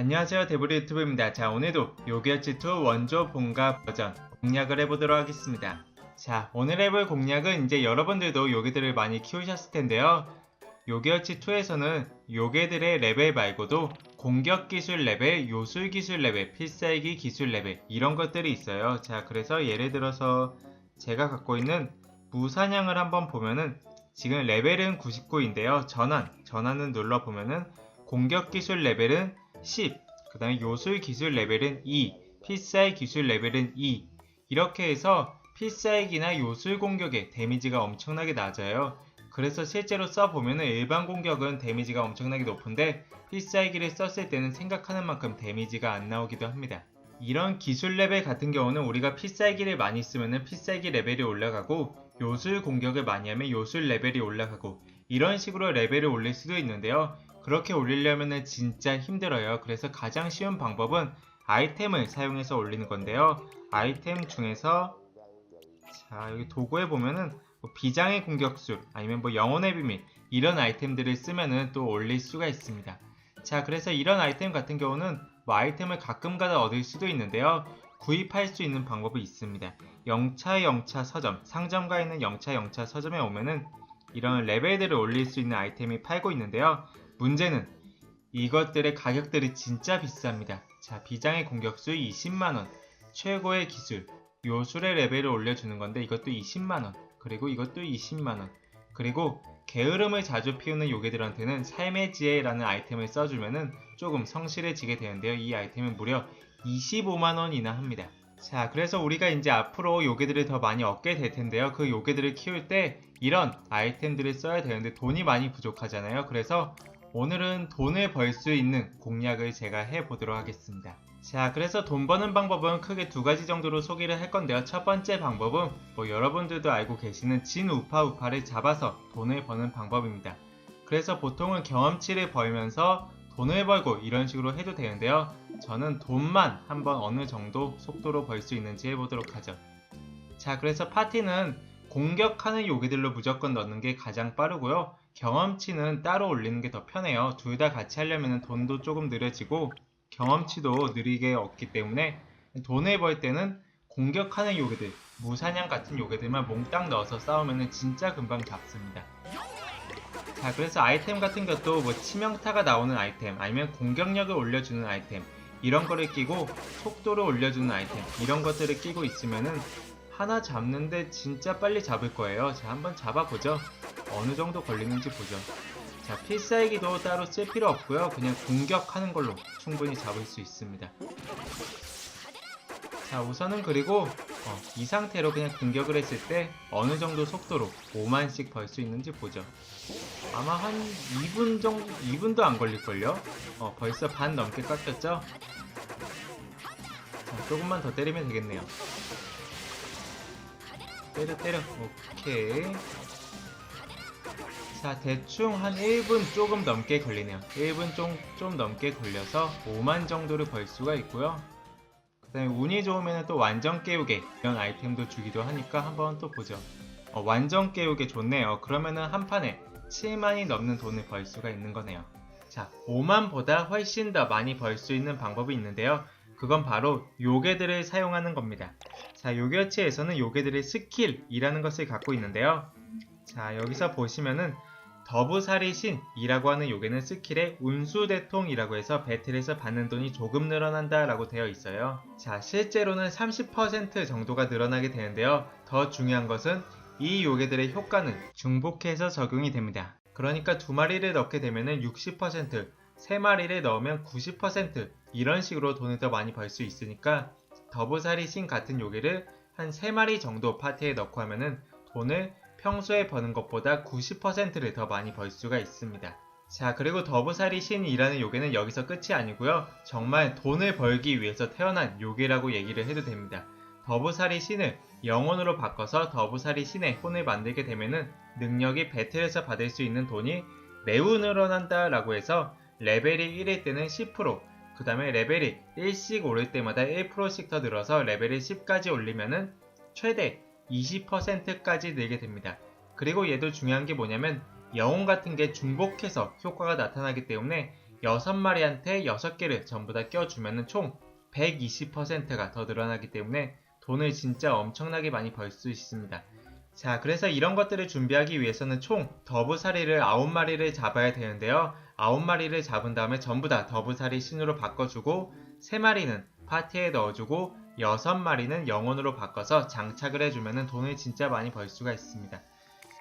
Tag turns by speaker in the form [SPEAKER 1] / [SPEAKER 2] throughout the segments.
[SPEAKER 1] 안녕하세요 데브리 유튜브입니다. 자 오늘도 요기어치2 원조 본가 버전 공략을 해보도록 하겠습니다. 자 오늘 해볼 공략은 이제 여러분들도 요괴들을 많이 키우셨을 텐데요. 요기어치2에서는 요괴들의 레벨 말고도 공격 기술 레벨, 요술 기술 레벨, 필살기 기술 레벨 이런 것들이 있어요. 자 그래서 예를 들어서 제가 갖고 있는 무사냥을 한번 보면은 지금 레벨은 99인데요. 전환, 전환을 눌러보면은 공격 기술 레벨은 10, 그 다음에 요술 기술 레벨은 2, 필살 기술 레벨은 2. 이렇게 해서 필살기나 요술 공격의 데미지가 엄청나게 낮아요. 그래서 실제로 써보면은 일반 공격은 데미지가 엄청나게 높은데 필살기를 썼을 때는 생각하는 만큼 데미지가 안 나오기도 합니다. 이런 기술 레벨 같은 경우는 우리가 필살기를 많이 쓰면은 필살기 레벨이 올라가고 요술 공격을 많이 하면 요술 레벨이 올라가고 이런 식으로 레벨을 올릴 수도 있는데요. 그렇게 올리려면 진짜 힘들어요. 그래서 가장 쉬운 방법은 아이템을 사용해서 올리는 건데요. 아이템 중에서 자 여기 도구에 보면은 뭐 비장의 공격술 아니면 뭐 영혼의 비밀 이런 아이템들을 쓰면은 또 올릴 수가 있습니다. 자 그래서 이런 아이템 같은 경우는 뭐 아이템을 가끔가다 얻을 수도 있는데요. 구입할 수 있는 방법이 있습니다. 영차 영차 서점 상점가에 있는 영차 영차 서점에 오면은 이런 레벨들을 올릴 수 있는 아이템이 팔고 있는데요. 문제는 이것들의 가격들이 진짜 비쌉니다. 자, 비장의 공격수 20만원, 최고의 기술, 요술의 레벨을 올려주는 건데 이것도 20만원, 그리고 이것도 20만원, 그리고 게으름을 자주 피우는 요괴들한테는 삶의 지혜라는 아이템을 써주면은 조금 성실해지게 되는데요. 이 아이템은 무려 25만원이나 합니다. 자, 그래서 우리가 이제 앞으로 요괴들을 더 많이 얻게 될 텐데요. 그 요괴들을 키울 때 이런 아이템들을 써야 되는데 돈이 많이 부족하잖아요. 그래서 오늘은 돈을 벌 수 있는 공략을 제가 해보도록 하겠습니다. 자, 그래서 돈 버는 방법은 크게 두 가지 정도로 소개를 할 건데요. 첫 번째 방법은 뭐 여러분들도 알고 계시는 진 우파 우파를 잡아서 돈을 버는 방법입니다. 그래서 보통은 경험치를 벌면서 돈을 벌고 이런 식으로 해도 되는데요. 저는 돈만 한번 어느 정도 속도로 벌 수 있는지 해보도록 하죠. 자, 그래서 파티는 공격하는 요괴들로 무조건 넣는 게 가장 빠르고요. 경험치는 따로 올리는 게 더 편해요. 둘 다 같이 하려면 돈도 조금 느려지고 경험치도 느리게 얻기 때문에 돈을 벌 때는 공격하는 요괴들, 무사냥 같은 요괴들만 몽땅 넣어서 싸우면 진짜 금방 잡습니다. 자, 그래서 아이템 같은 것도 뭐 치명타가 나오는 아이템, 아니면 공격력을 올려주는 아이템, 이런 거를 끼고 속도를 올려주는 아이템, 이런 것들을 끼고 있으면은 하나 잡는데 진짜 빨리 잡을 거예요. 자, 한번 잡아보죠. 어느 정도 걸리는지 보죠. 자, 필살기도 따로 쓸 필요 없고요. 그냥 공격하는 걸로 충분히 잡을 수 있습니다. 자, 우선은 그리고 어, 이 상태로 그냥 공격을 했을 때 어느 정도 속도로 5만씩 벌 수 있는지 보죠. 아마 한 2분 정도, 2분도 안 걸릴걸요? 어, 벌써 반 넘게 깎였죠? 자, 조금만 더 때리면 되겠네요. 때려, 때려. 오케이. 자, 대충 한 1분 조금 넘게 걸리네요. 1분 좀, 좀 넘게 걸려서 5만 정도를 벌 수가 있고요. 그 다음에 운이 좋으면 또 완전 깨우개 이런 아이템도 주기도 하니까 한번 또 보죠. 어, 완전 깨우개 좋네요. 그러면은 한 판에 7만이 넘는 돈을 벌 수가 있는 거네요. 자, 5만보다 훨씬 더 많이 벌 수 있는 방법이 있는데요. 그건 바로 요괴들을 사용하는 겁니다. 자, 요괴치에서는 요괴들의 스킬이라는 것을 갖고 있는데요. 자, 여기서 보시면은 더부살이 신이라고 하는 요괴는 스킬에 운수대통이라고 해서 배틀에서 받는 돈이 조금 늘어난다 라고 되어 있어요. 자, 실제로는 30% 정도가 늘어나게 되는데요. 더 중요한 것은 이 요괴들의 효과는 중복해서 적용이 됩니다. 그러니까 두 마리를 넣게 되면은 60%, 세 마리를 넣으면 90% 이런 식으로 돈을 더 많이 벌 수 있으니까 더부살이 신 같은 요괴를 한 세 마리 정도 파티에 넣고 하면은 돈을 평소에 버는 것보다 90%를 더 많이 벌 수가 있습니다. 자, 그리고 더부살이 신이라는 요괴는 여기서 끝이 아니고요. 정말 돈을 벌기 위해서 태어난 요괴라고 얘기를 해도 됩니다. 더부살이 신을 영혼으로 바꿔서 더부살이 신의 혼을 만들게 되면은 능력이 배틀에서 받을 수 있는 돈이 매우 늘어난다 라고 해서 레벨이 1일 때는 10%, 그 다음에 레벨이 1씩 오를 때마다 1%씩 더 늘어서 레벨이 10까지 올리면은 최대 20%까지 늘게 됩니다. 그리고 얘도 중요한 게 뭐냐면 영혼 같은 게 중복해서 효과가 나타나기 때문에 6마리한테 6개를 전부 다 껴주면은 총 120%가 더 늘어나기 때문에 돈을 진짜 엄청나게 많이 벌 수 있습니다. 자, 그래서 이런 것들을 준비하기 위해서는 총 더부사리를 9마리를 잡아야 되는데요. 9마리를 잡은 다음에 전부 다 더부사리 신으로 바꿔주고 3마리는 파티에 넣어주고 6마리는 영혼으로 바꿔서 장착을 해주면 돈을 진짜 많이 벌 수가 있습니다.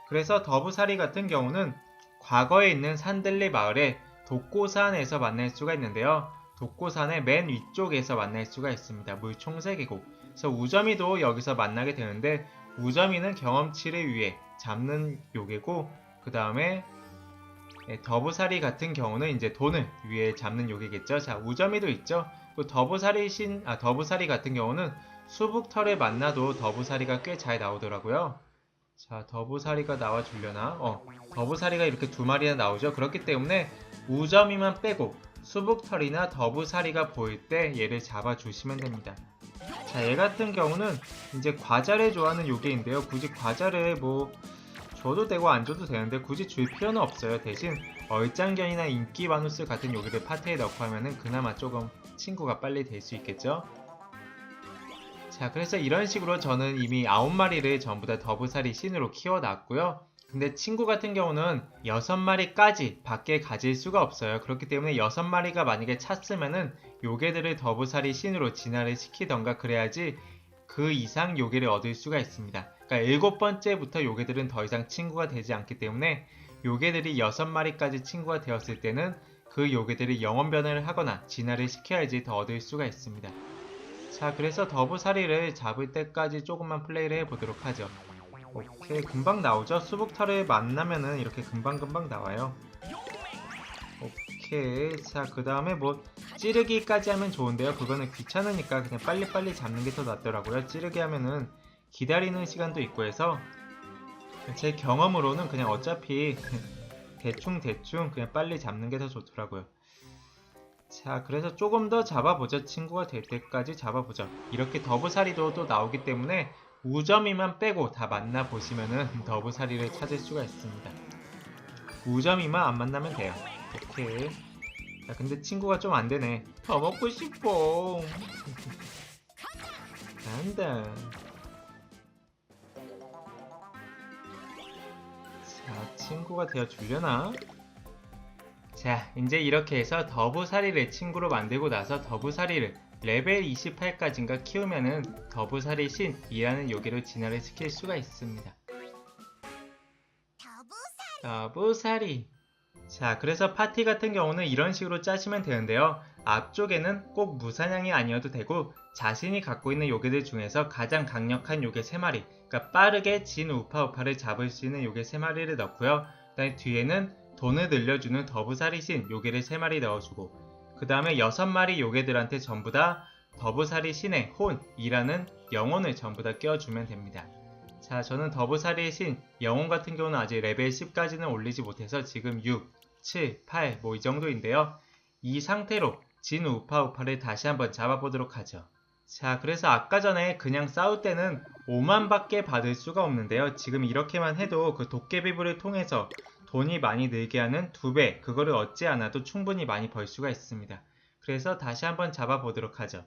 [SPEAKER 1] 그래서 더부사리 같은 경우는 과거에 있는 산들리 마을의 독고산에서 만날 수가 있는데요. 독고산의 맨 위쪽에서 만날 수가 있습니다. 물총새 계곡. 그래서 우점이도 여기서 만나게 되는데 우점이는 경험치를 위해 잡는 요괴고 그 다음에 더부사리 같은 경우는 이제 돈을 위해 잡는 요괴겠죠. 자 우점이도 있죠. 그 더부사리 신, 아 더부사리 같은 경우는 수북털을 만나도 더부사리가 꽤 잘 나오더라고요. 자 더부사리가 나와주려나? 어 더부사리가 이렇게 두 마리나 나오죠. 그렇기 때문에 우점이만 빼고 수북털이나 더부사리가 보일 때 얘를 잡아주시면 됩니다. 자, 얘 같은 경우는 이제 과자를 좋아하는 요괴인데요. 굳이 과자를 뭐 줘도 되고 안 줘도 되는데 굳이 줄 필요는 없어요. 대신 얼짱견이나 인기 바누스 같은 요괴를 파티에 넣고 하면은 그나마 조금 친구가 빨리 될 수 있겠죠. 자, 그래서 이런 식으로 저는 이미 9마리를 전부 다 더부살이 신으로 키워놨고요. 근데 친구 같은 경우는 6마리까지 밖에 가질 수가 없어요. 그렇기 때문에 6마리가 만약에 찼으면은 요괴들을 더부살이 신으로 진화를 시키던가 그래야지 그 이상 요괴를 얻을 수가 있습니다. 그러니까 일곱 번째부터 요괴들은 더 이상 친구가 되지 않기 때문에 요괴들이 6마리까지 친구가 되었을 때는 그 요괴들이 영원 변화를 하거나 진화를 시켜야지 더 얻을 수가 있습니다. 자, 그래서 더부사리를 잡을 때까지 조금만 플레이를 해보도록 하죠. 오케이, 금방 나오죠? 수북털을 만나면은 이렇게 금방금방 나와요. 오케이, 자, 그 다음에 뭐, 찌르기까지 하면 좋은데요. 그거는 귀찮으니까 그냥 빨리빨리 잡는 게 더 낫더라고요. 찌르기 하면은 기다리는 시간도 있고 해서 제 경험으로는 그냥 어차피 대충대충 그냥 빨리 잡는 게 더 좋더라고요. 자, 그래서 조금 더 잡아보죠. 친구가 될 때까지 잡아보죠. 이렇게 더부사리도 또 나오기 때문에 우점이만 빼고 다 만나보시면은 더부사리를 찾을 수가 있습니다. 우점이만 안 만나면 돼요. 오케이. 야, 근데 친구가 좀 안 되네. 더 먹고 싶어. 간다. 자, 친구가 되어 주려나? 자, 이제 이렇게 해서 더부사리를 친구로 만들고 나서 더부사리를 레벨 28까지인가 키우면은 더부사리 신이라는 요괴로 진화를 시킬 수가 있습니다. 더부사리. 자, 그래서 파티 같은 경우는 이런 식으로 짜시면 되는데요. 앞쪽에는 꼭 무사냥이 아니어도 되고 자신이 갖고 있는 요괴들 중에서 가장 강력한 요괴 3마리, 그러니까 빠르게 진 우파 우파를 잡을 수 있는 요괴 3마리를 넣고요. 그다음에 뒤에는 돈을 늘려주는 더부사리 신 요괴를 3마리 넣어주고 그 다음에 6마리 요괴들한테 전부 다 더부사리 신의 혼이라는 영혼을 전부 다 껴주면 됩니다. 자, 저는 더부사리의 신 영혼 같은 경우는 아직 레벨 10까지는 올리지 못해서 지금 6, 7, 8 뭐 이 정도인데요. 이 상태로 진 우파 우파를 다시 한번 잡아보도록 하죠. 자, 그래서 아까 전에 그냥 싸울 때는 5만밖에 받을 수가 없는데요. 지금 이렇게만 해도 그 도깨비불을 통해서 돈이 많이 늘게 하는 두 배, 그거를 얻지 않아도 충분히 많이 벌 수가 있습니다. 그래서 다시 한번 잡아보도록 하죠.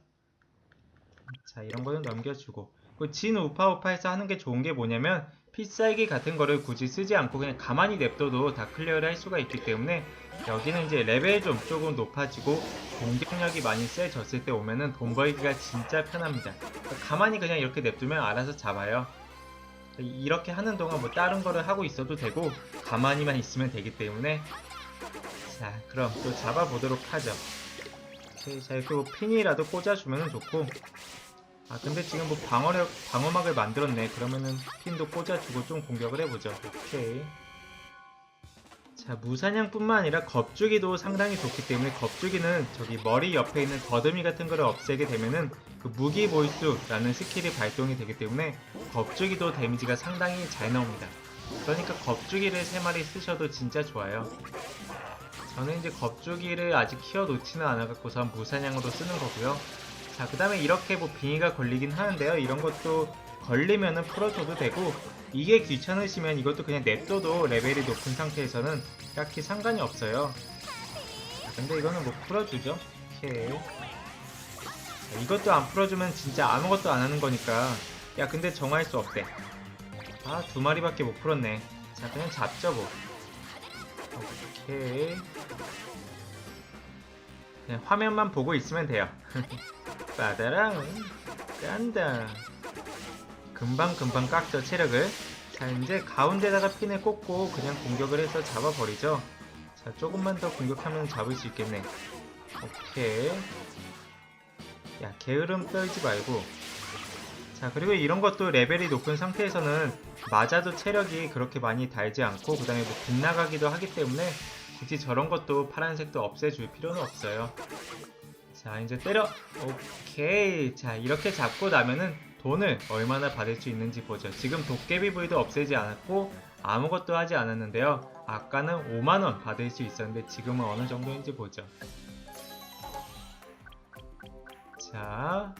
[SPEAKER 1] 자, 이런 거는 넘겨주고. 그 진 우파우파에서 하는 게 좋은 게 뭐냐면, 필살기 같은 거를 굳이 쓰지 않고 그냥 가만히 냅둬도 다 클리어를 할 수가 있기 때문에, 여기는 이제 레벨 좀 조금 높아지고, 공격력이 많이 세졌을 때 오면은 돈 벌기가 진짜 편합니다. 그러니까 가만히 그냥 이렇게 냅두면 알아서 잡아요. 이렇게 하는 동안 뭐 다른 거를 하고 있어도 되고 가만히만 있으면 되기 때문에 자 그럼 또 잡아보도록 하죠 자뭐 핀이라도 꽂아주면 좋고 아 근데 지금 뭐 방어력 방어막을 만들었네 그러면은 핀도 꽂아주고 좀 공격을 해보죠 오케이 자 무사냥뿐만 아니라 겁주기도 상당히 좋기 때문에 겁주기는 저기 머리 옆에 있는 더듬이 같은 거를 없애게 되면은 그 무기 보이스라는 스킬이 발동이 되기 때문에 겁주기도 데미지가 상당히 잘 나옵니다. 그러니까 겁주기를 3마리 쓰셔도 진짜 좋아요. 저는 이제 겁주기를 아직 키워 놓지는 않아갖고서 무사냥으로 쓰는 거고요. 자, 그 다음에 이렇게 뭐 빙의가 걸리긴 하는데요. 이런 것도 걸리면은 풀어줘도 되고, 이게 귀찮으시면 이것도 그냥 냅둬도 레벨이 높은 상태에서는 딱히 상관이 없어요. 근데 이거는 뭐 풀어주죠. 오케이. 자, 이것도 안 풀어주면 진짜 아무것도 안 하는 거니까. 야, 근데 정할 수 없대. 아, 두 마리밖에 못 풀었네. 자, 그냥 잡죠, 뭐. 오케이. 화면만 보고 있으면 돼요. 빠다랑, 깐다. 금방금방 깎죠, 체력을. 자, 이제 가운데다가 핀을 꽂고 그냥 공격을 해서 잡아버리죠. 자, 조금만 더 공격하면 잡을 수 있겠네. 오케이. 야, 게으름 떨지 말고. 자, 그리고 이런 것도 레벨이 높은 상태에서는 맞아도 체력이 그렇게 많이 달지 않고, 그 다음에 뭐 빗나가기도 하기 때문에 굳이 저런 것도 파란색도 없애줄 필요는 없어요. 자, 이제 때려. 오케이. 자, 이렇게 잡고 나면은 돈을 얼마나 받을 수 있는지 보죠. 지금 도깨비 불도 없애지 않았고, 아무것도 하지 않았는데요. 아까는 5만원 받을 수 있었는데 지금은 어느 정도인지 보죠. 자,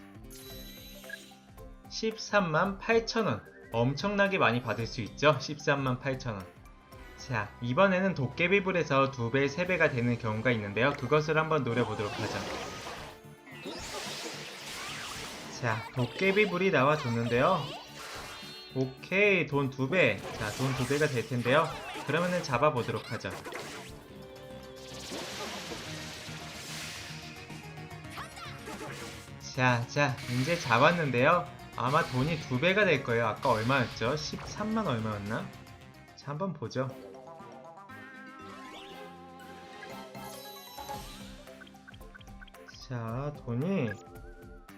[SPEAKER 1] 13만 8천원. 엄청나게 많이 받을 수 있죠? 13만 8천원. 자, 이번에는 도깨비불에서 2배, 3배가 되는 경우가 있는데요. 그것을 한번 노려보도록 하죠. 자, 도깨비 불이 나와줬는데요. 오케이, 돈 2배. 자, 돈 2배가 될 텐데요. 그러면은 잡아보도록 하죠. 자, 자, 이제 잡았는데요. 아마 돈이 2배가 될 거예요. 아까 얼마였죠? 13만 얼마였나? 자, 한번 보죠. 자, 돈이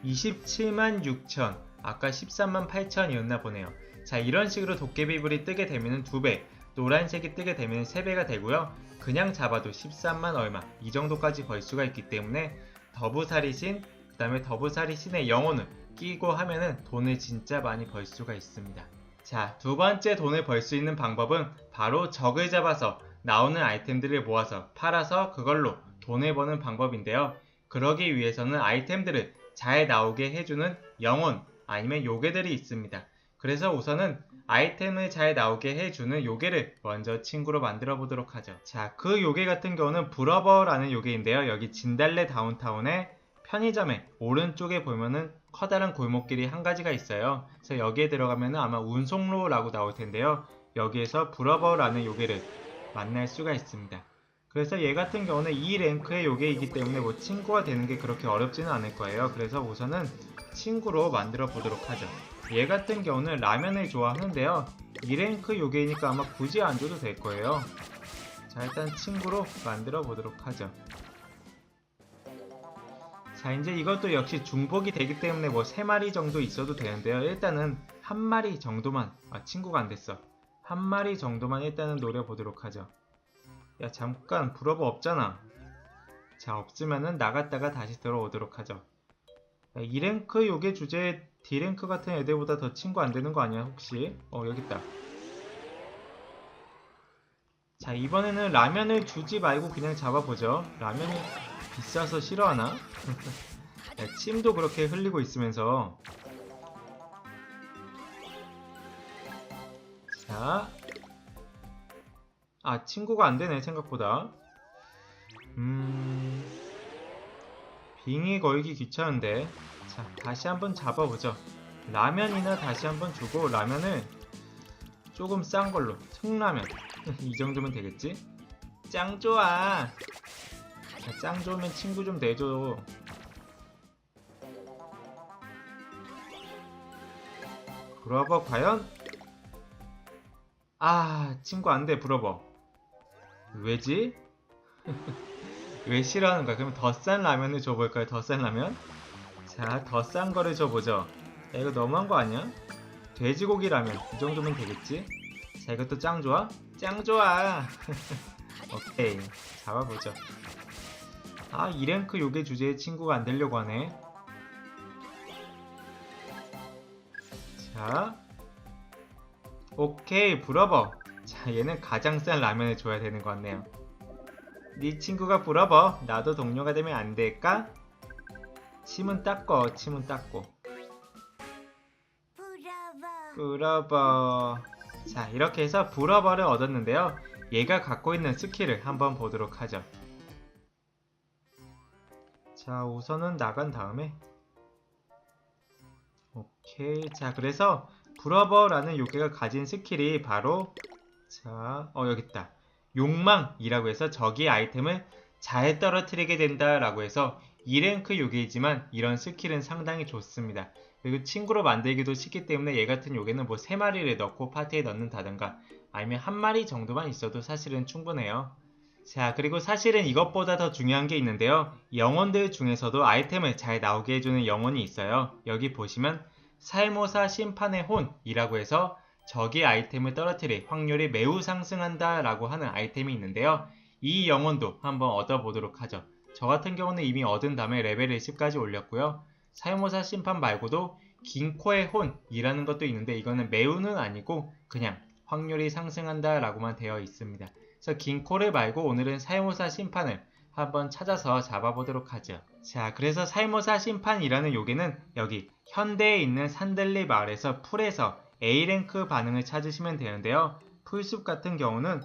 [SPEAKER 1] 27만 6천. 아까 13만 8천이었나 보네요. 자, 이런 식으로 도깨비불이 뜨게 되면 2배, 노란색이 뜨게 되면 3배가 되고요. 그냥 잡아도 13만 얼마, 이 정도까지 벌 수가 있기 때문에 더부살이 신, 그 다음에 더부살이 신의 영혼을 끼고 하면은 돈을 진짜 많이 벌 수가 있습니다. 자, 두 번째 돈을 벌 수 있는 방법은 바로 적을 잡아서 나오는 아이템들을 모아서 팔아서 그걸로 돈을 버는 방법인데요. 그러기 위해서는 아이템들을 잘 나오게 해주는 영혼 아니면 요괴들이 있습니다. 그래서 우선은 아이템을 잘 나오게 해주는 요괴를 먼저 친구로 만들어 보도록 하죠. 자, 그 요괴 같은 경우는 브러버라는 요괴인데요. 여기 진달래 다운타운의 편의점에 오른쪽에 보면은 커다란 골목길이 한 가지가 있어요. 그래서 여기에 들어가면은 아마 운송로라고 나올 텐데요. 여기에서 브러버라는 요괴를 만날 수가 있습니다. 그래서 얘 같은 경우는 2 랭크의 요괴이기 때문에 뭐 친구가 되는 게 그렇게 어렵지는 않을 거예요. 그래서 우선은 친구로 만들어 보도록 하죠. 얘 같은 경우는 라면을 좋아하는데요. 2랭크 요괴이니까 아마 굳이 안 줘도 될 거예요. 자, 일단 친구로 만들어 보도록 하죠. 자, 이제 이것도 역시 중복이 되기 때문에 뭐 3마리 정도 있어도 되는데요. 일단은 한 마리 정도만, 아, 친구가 안 됐어. 한 마리 정도만 일단은 노려보도록 하죠. 야, 잠깐, 브러버 없잖아. 자, 없으면은 나갔다가 다시 들어오도록 하죠. 야, 2랭크 요게 주제에 D랭크 같은 애들보다 더 친구 안 되는 거 아니야, 혹시? 어, 여기 있다. 자, 이번에는 라면을 주지 말고 그냥 잡아보죠. 라면이 비싸서 싫어하나? 야, 침도 그렇게 흘리고 있으면서. 자. 아, 친구가 안 되네, 생각보다. 음. 빙의 걸기 귀찮은데. 자, 다시 한번 잡아보죠. 라면이나 다시 한번 주고, 라면을 조금 싼 걸로. 청라면. 이 정도면 되겠지? 짱 좋아. 자, 짱 좋으면 친구 좀 내줘. 브러버 과연? 아, 친구 안 돼, 브러버. 왜지? 왜 싫어하는 거야? 그럼 더 싼 라면을 줘볼까요? 더 싼 라면? 자, 더 싼 거를 줘보죠. 야, 이거 너무한 거 아니야? 돼지고기 라면. 이 정도면 되겠지? 자, 이것도 짱 좋아? 짱 좋아! 오케이. 잡아보죠. 아, 2랭크 요괴 주제에 친구가 안 되려고 하네. 자. 오케이, 브러버. 자, 얘는 가장 싼 라면을 줘야 되는 것 같네요. 네 친구가 브러버. 나도 동료가 되면 안 될까? 침은 닦고, 침은 닦고. 브러버. 자, 이렇게 해서 브러버를 얻었는데요. 얘가 갖고 있는 스킬을 한번 보도록 하죠. 자, 우선은 나간 다음에 오케이. 자, 그래서 브러버라는 요괴가 가진 스킬이 바로 자, 어 여기 있다. 욕망이라고 해서 적이 아이템을 잘 떨어뜨리게 된다라고 해서 2랭크 요괴이지만 이런 스킬은 상당히 좋습니다. 그리고 친구로 만들기도 쉽기 때문에 얘 같은 요괴는 뭐 3마리를 넣고 파티에 넣는다든가 아니면 한 마리 정도만 있어도 사실은 충분해요. 자, 그리고 사실은 이것보다 더 중요한 게 있는데요. 영혼들 중에서도 아이템을 잘 나오게 해주는 영혼이 있어요. 여기 보시면 살모사 심판의 혼이라고 해서 적이 아이템을 떨어뜨릴 확률이 매우 상승한다 라고 하는 아이템이 있는데요. 이 영혼도 한번 얻어보도록 하죠. 저 같은 경우는 이미 얻은 다음에 레벨을 10까지 올렸고요. 살모사 심판 말고도 긴코의 혼이라는 것도 있는데 이거는 매우는 아니고 그냥 확률이 상승한다 라고만 되어 있습니다. 그래서 긴코를 말고 오늘은 살모사 심판을 한번 찾아서 잡아보도록 하죠. 자, 그래서 살모사 심판이라는 요괴는 여기 현대에 있는 산들리 마을에서 풀에서 A랭크 반응을 찾으시면 되는데요. 풀숲 같은 경우는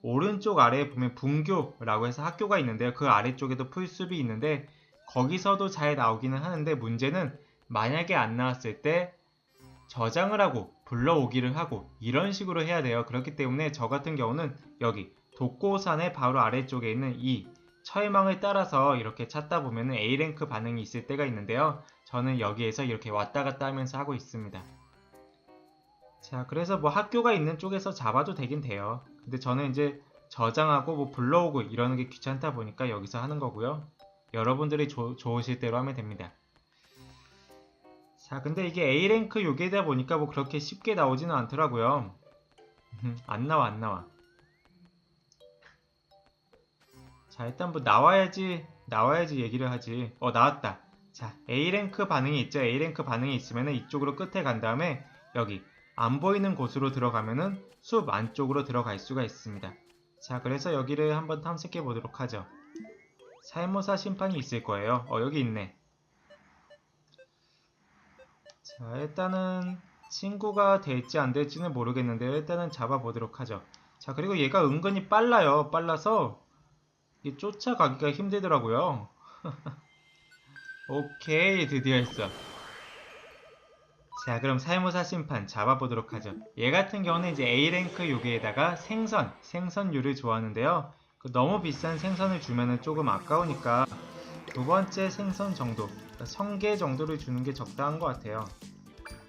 [SPEAKER 1] 오른쪽 아래에 보면 분교라고 해서 학교가 있는데요. 그 아래쪽에도 풀숲이 있는데 거기서도 잘 나오기는 하는데 문제는 만약에 안 나왔을 때 저장을 하고 불러오기를 하고 이런 식으로 해야 돼요. 그렇기 때문에 저 같은 경우는 여기 독고산의 바로 아래쪽에 있는 이 철망을 따라서 이렇게 찾다 보면 A랭크 반응이 있을 때가 있는데요. 저는 여기에서 이렇게 왔다 갔다 하면서 하고 있습니다. 자, 그래서 뭐 학교가 있는 쪽에서 잡아도 되긴 돼요. 근데 저는 이제 저장하고 뭐 불러오고 이러는 게 귀찮다 보니까 여기서 하는 거고요. 여러분들이 조- 좋으실 대로 하면 됩니다. 자, 근데 이게 A랭크 요괴다 보니까 뭐 그렇게 쉽게 나오지는 않더라고요. 안 나와, 안 나와. 자, 일단 뭐 나와야지, 나와야지 얘기를 하지. 어, 나왔다. 자, A랭크 반응이 있죠. A랭크 반응이 있으면은 이쪽으로 끝에 간 다음에 여기 안 보이는 곳으로 들어가면은 숲 안쪽으로 들어갈 수가 있습니다. 자, 그래서 여기를 한번 탐색해 보도록 하죠. 살모사 심판이 있을 거예요. 어, 여기 있네. 자, 일단은 친구가 될지 안 될지는 모르겠는데 일단은 잡아보도록 하죠. 자, 그리고 얘가 은근히 빨라요. 빨라서 이 쫓아가기가 힘들더라고요. 오케이, 드디어 했어. 자, 그럼 살모사 심판 잡아보도록 하죠. 얘 같은 경우는 이제 A랭크 요괴에다가 생선, 생선류를 좋아하는데요. 그 너무 비싼 생선을 주면은 조금 아까우니까 두 번째 생선 정도, 성게 정도를 주는 게 적당한 것 같아요.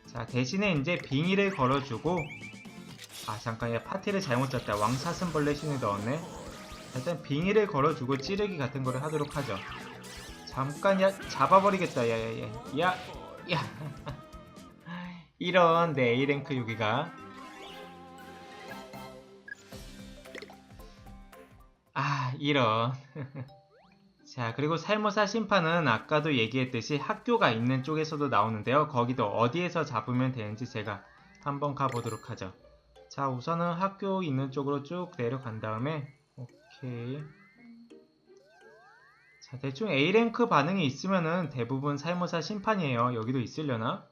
[SPEAKER 1] 자, 대신에 이제 빙의를 걸어주고, 아, 잠깐, 얘 파티를 잘못 짰다. 왕사슴벌레 신을 넣었네. 일단 빙의를 걸어주고 찌르기 같은 거를 하도록 하죠. 잠깐, 야, 잡아버리겠다. 야, 야, 야, 야, 야. 이런 내 A랭크 요기가. 아 이런. 자 그리고 살모사 심판은 아까도 얘기했듯이 학교가 있는 쪽에서도 나오는데요. 거기도 어디에서 잡으면 되는지 제가 한번 가보도록 하죠. 자 우선은 학교 있는 쪽으로 쭉 내려간 다음에 오케이. 자 대충 A랭크 반응이 있으면은 대부분 살모사 심판이에요. 여기도 있으려나?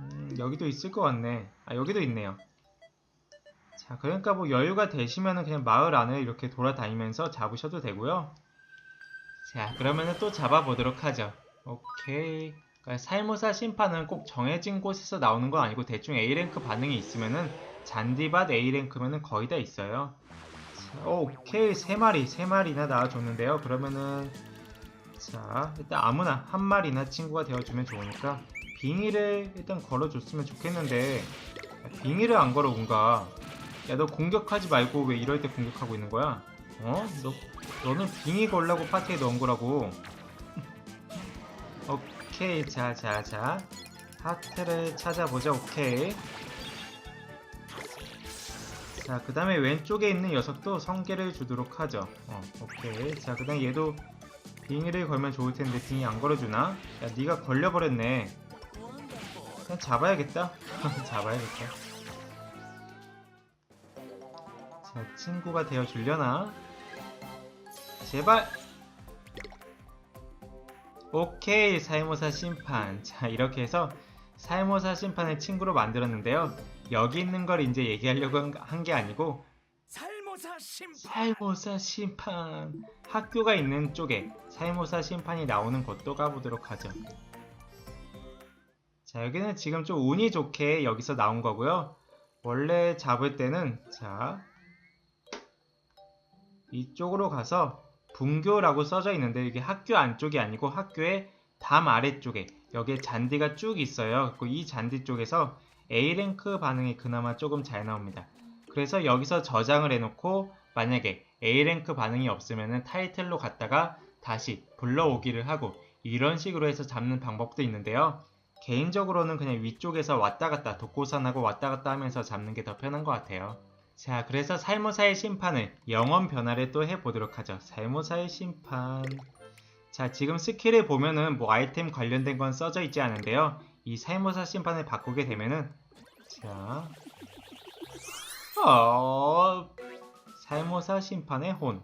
[SPEAKER 1] 음, 여기도 있을 것 같네. 아, 여기도 있네요. 자, 그러니까 뭐 여유가 되시면은 그냥 마을 안을 이렇게 돌아다니면서 잡으셔도 되고요. 자, 그러면은 또 잡아보도록 하죠. 오케이. 그러니까 살모사 심판은 꼭 정해진 곳에서 나오는 건 아니고 대충 A랭크 반응이 있으면은 잔디밭 A랭크면은 거의 다 있어요. 자, 오케이. 세 마리, 세 마리나 나와줬는데요. 그러면은 자, 일단 아무나 한 마리나 친구가 되어주면 좋으니까 빙의를 일단 걸어줬으면 좋겠는데 빙의를 안 걸어온가? 야 너 공격하지 말고 왜 이럴 때 공격하고 있는 거야? 어? 너, 너는 빙의 걸라고 파티에 넣은 거라고. 오케이 자자 자. 하트를 찾아보자 오케이. 자 그 다음에 왼쪽에 있는 녀석도 성게를 주도록 하죠. 어 오케이. 자그 다음에 얘도 빙의를 걸면 좋을 텐데 빙의 안 걸어주나? 야 니가 걸려버렸네 그냥 잡아야겠다. 잡아야겠다. 자, 친구가 되어 주려나? 제발! 오케이, 살모사 심판. 자, 이렇게 해서 살모사 심판을 친구로 만들었는데요. 여기 있는 걸 이제 얘기하려고 한 게 아니고,
[SPEAKER 2] 살모사 심판
[SPEAKER 1] 살모사 심판. 학교가 있는 쪽에 사이모사 심판이 나오는 곳도 가보도록 하죠. 자, 여기는 지금 좀 운이 좋게 여기서 나온 거고요. 원래 잡을 때는 자 이쪽으로 가서 분교라고 써져 있는데 이게 학교 안쪽이 아니고 학교의 담 아래쪽에 여기에 잔디가 쭉 있어요. 이 잔디 쪽에서 A랭크 반응이 그나마 조금 잘 나옵니다. 그래서 여기서 저장을 해놓고 만약에 A랭크 반응이 없으면 타이틀로 갔다가 다시 불러오기를 하고 이런 식으로 해서 잡는 방법도 있는데요. 개인적으로는 그냥 위쪽에서 왔다 갔다 독고산하고 왔다 갔다 하면서 잡는 게 더 편한 것 같아요. 자, 그래서 살모사의 심판을 영원 변화를 또 해보도록 하죠. 살모사의 심판. 자, 지금 스킬을 보면은 뭐 아이템 관련된 건 써져 있지 않은데요. 이 살모사 심판을 바꾸게 되면은 자, 어, 살모사 심판의 혼.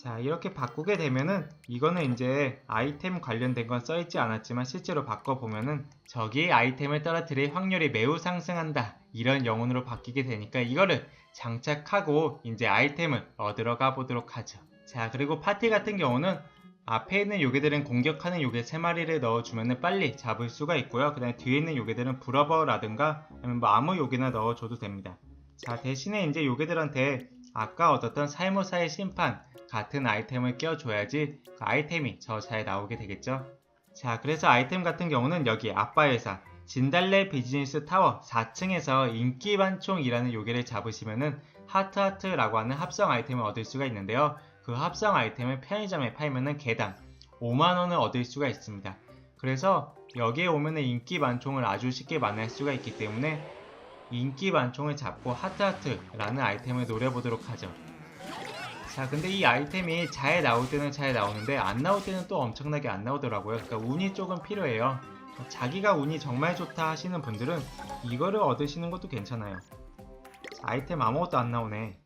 [SPEAKER 1] 자, 이렇게 바꾸게 되면은 이거는 이제 아이템 관련된 건 써있지 않았지만 실제로 바꿔보면은 저기 아이템을 떨어뜨릴 확률이 매우 상승한다. 이런 영혼으로 바뀌게 되니까 이거를 장착하고 이제 아이템을 얻으러 가보도록 하죠. 자, 그리고 파티 같은 경우는 앞에 있는 요괴들은 공격하는 요괴 3마리를 넣어주면 빨리 잡을 수가 있고요. 그 다음에 뒤에 있는 요괴들은 브러버라든가 아니면 뭐 아무 요괴나 넣어줘도 됩니다. 자, 대신에 이제 요괴들한테 아까 얻었던 살모사의 심판 같은 아이템을 껴줘야지 그 아이템이 더잘 나오게 되겠죠. 자, 그래서 아이템 같은 경우는 여기 아빠 회사 진달래 비즈니스 타워 4층에서 인기 반총이라는 요괴를 잡으시면은 하트하트라고 하는 합성 아이템을 얻을 수가 있는데요. 그 합성 아이템을 편의점에 팔면은 개당 5만원을 얻을 수가 있습니다. 그래서 여기에 오면은 인기 반총을 아주 쉽게 만날 수가 있기 때문에 인기 반총을 잡고 하트하트라는 아이템을 노려보도록 하죠. 자, 근데 이 아이템이 잘 나올 때는 잘 나오는데 안 나올 때는 또 엄청나게 안 나오더라고요. 그러니까 운이 조금 필요해요. 자기가 운이 정말 좋다 하시는 분들은 이거를 얻으시는 것도 괜찮아요. 자, 아이템 아무것도 안 나오네.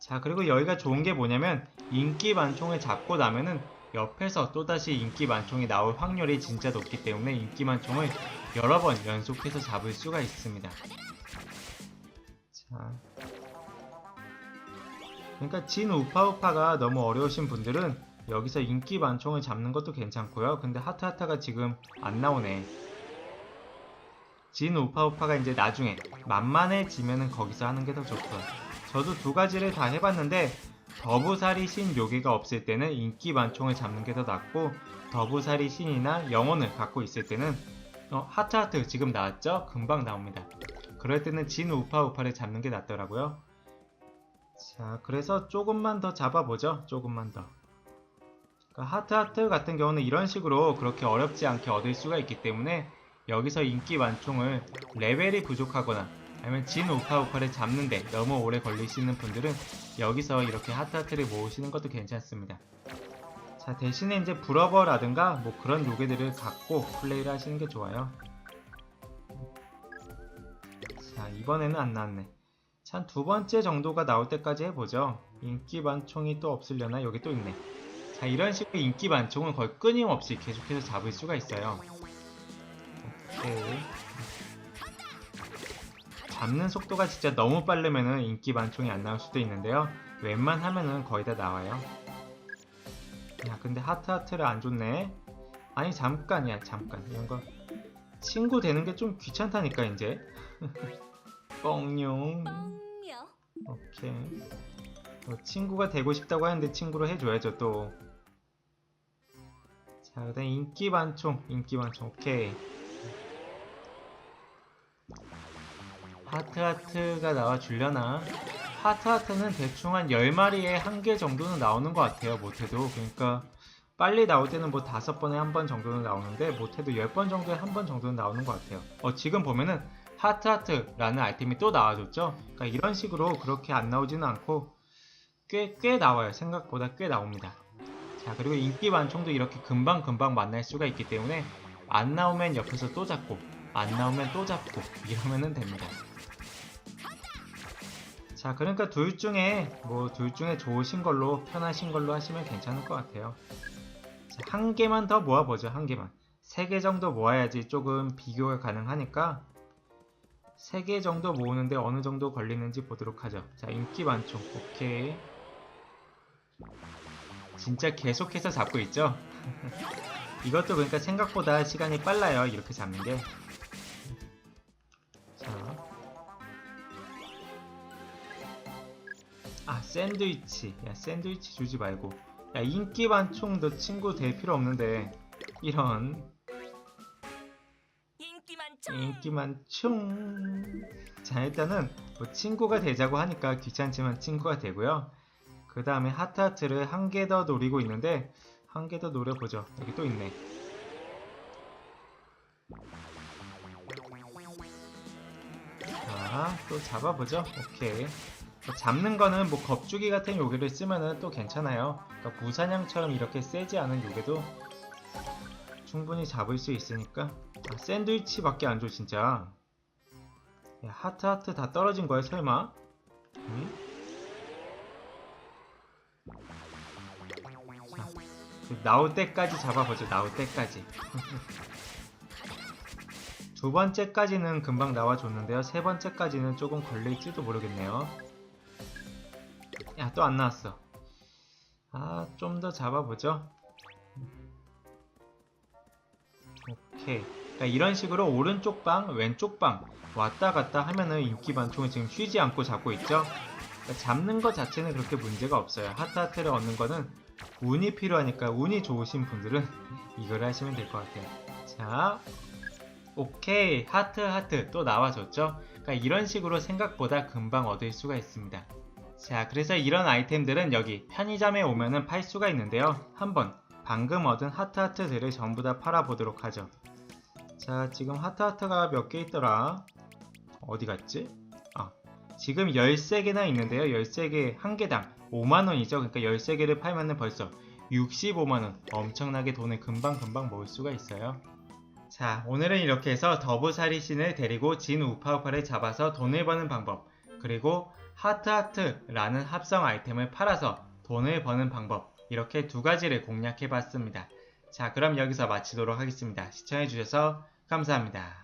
[SPEAKER 1] 자, 그리고 여기가 좋은 게 뭐냐면 인기 반총을 잡고 나면은 옆에서 또다시 인기 만총이 나올 확률이 진짜 높기 때문에 인기 만총을 여러 번 연속해서 잡을 수가 있습니다. 자. 그러니까 진 우파우파가 너무 어려우신 분들은 여기서 인기 만총을 잡는 것도 괜찮고요. 근데 하트하타가 지금 안 나오네. 진 우파우파가 이제 나중에 만만해지면은 거기서 하는 게 더 좋고요. 저도 두 가지를 다 해봤는데 더부살이 신 요괴가 없을 때는 인기 만총을 잡는 게 더 낫고 더부살이 신이나 영혼을 갖고 있을 때는 어, 하트 하트 지금 나왔죠? 금방 나옵니다. 그럴 때는 진 우파 우파를 잡는 게 낫더라고요. 자, 그래서 조금만 더 잡아보죠. 조금만 더. 그러니까 하트 하트 같은 경우는 이런 식으로 그렇게 어렵지 않게 얻을 수가 있기 때문에 여기서 인기 만총을 레벨이 부족하거나 아니면 진 우파 우파를 잡는데 너무 오래 걸리시는 분들은 여기서 이렇게 하트하트를 모으시는 것도 괜찮습니다. 자 대신에 이제 브러버라든가 뭐 그런 요괴들을 갖고 플레이를 하시는 게 좋아요. 자 이번에는 안 나왔네. 참 두 번째 정도가 나올 때까지 해보죠. 인기 반총이 또 없으려나 여기 또 있네. 자 이런 식으로 인기 반총은 거의 끊임없이 계속해서 잡을 수가 있어요. 오케이. 잡는 속도가 진짜 너무 빠르면은 인기 반총이 안 나올 수도 있는데요. 웬만하면은 거의 다 나와요. 야, 근데 하트하트를 안 줬네. 아니, 잠깐이야, 잠깐. 이런 거. 친구 되는 게 좀 귀찮다니까, 이제. 뻥용. 오케이. 어, 친구가 되고 싶다고 하는데 친구로 해줘야죠, 또. 자, 그 다음 인기 반총, 인기 반총, 오케이. 하트하트가 나와주려나? 하트하트는 대충 한 10마리에 한 개 정도는 나오는 것 같아요, 못해도. 그러니까, 빨리 나올 때는 뭐 다섯 번에 한 번 정도는 나오는데, 못해도 10번 정도에 한 번 정도는 나오는 것 같아요. 어, 지금 보면은, 하트하트라는 아이템이 또 나와줬죠? 그러니까 이런 식으로 그렇게 안 나오지는 않고, 꽤, 꽤 나와요. 생각보다 꽤 나옵니다. 자, 그리고 인기 반총도 이렇게 금방금방 만날 수가 있기 때문에, 안 나오면 옆에서 또 잡고, 안 나오면 또 잡고, 이러면은 됩니다. 자, 그러니까 둘 중에 뭐 둘 중에 좋으신 걸로 편하신 걸로 하시면 괜찮을 것 같아요. 자, 한 개만 더 모아보죠. 한 개만. 세 개 정도 모아야지 조금 비교가 가능하니까 세 개 정도 모으는데 어느 정도 걸리는지 보도록 하죠. 자, 인기 반총. 오케이. 진짜 계속해서 잡고 있죠? 이것도 그러니까 생각보다 시간이 빨라요. 이렇게 잡는 게. 샌드위치. 야, 샌드위치 주지 말고. 야, 인기 반총 너 친구 될 필요 없는데. 이런
[SPEAKER 2] 인기 많죠?
[SPEAKER 1] 인기 만총. 자, 일단은 뭐 친구가 되자고 하니까 귀찮지만 친구가 되고요. 그 다음에 하트하트를 한 개 더 노리고 있는데 한 개 더 노려보죠. 여기 또 있네. 자, 또 잡아보죠. 오케이. 뭐 잡는 거는 뭐 겁주기 같은 요괴를 쓰면은 또 괜찮아요. 그러니까 부사냥처럼 이렇게 세지 않은 요괴도 충분히 잡을 수 있으니까 아, 샌드위치밖에 안 줘 진짜 야, 하트 하트 다 떨어진 거야 설마? 응? 자, 그 나올 때까지 잡아보죠 나올 때까지 두 번째까지는 금방 나와줬는데요 세 번째까지는 조금 걸릴지도 모르겠네요 야 또 안 나왔어 아 좀 더 잡아보죠 오케이. 그러니까 이런 식으로 오른쪽 방, 왼쪽 방 왔다 갔다 하면은 인기 반총을 지금 쉬지 않고 잡고 있죠. 그러니까 잡는 것 자체는 그렇게 문제가 없어요. 하트 하트를 얻는 거는 운이 필요하니까 운이 좋으신 분들은 이걸 하시면 될 것 같아요. 자, 오케이 하트 하트 또 나와줬죠. 그러니까 이런 식으로 생각보다 금방 얻을 수가 있습니다. 자, 그래서 이런 아이템들은 여기 편의점에 오면은 팔 수가 있는데요. 한번 방금 얻은 하트하트들을 전부 다 팔아보도록 하죠. 자, 지금 하트하트가 몇 개 있더라? 어디 갔지? 아, 지금 13개나 있는데요. 13개 한 개당 5만원이죠. 그러니까 13개를 팔면은 벌써 65만원. 엄청나게 돈을 금방금방 모을 수가 있어요. 자, 오늘은 이렇게 해서 더부사리 신을 데리고 진 우파우파를 잡아서 돈을 버는 방법, 그리고 하트하트라는 합성 아이템을 팔아서 돈을 버는 방법, 이렇게 두 가지를 공략해 봤습니다. 자, 그럼 여기서 마치도록 하겠습니다. 시청해 주셔서 감사합니다.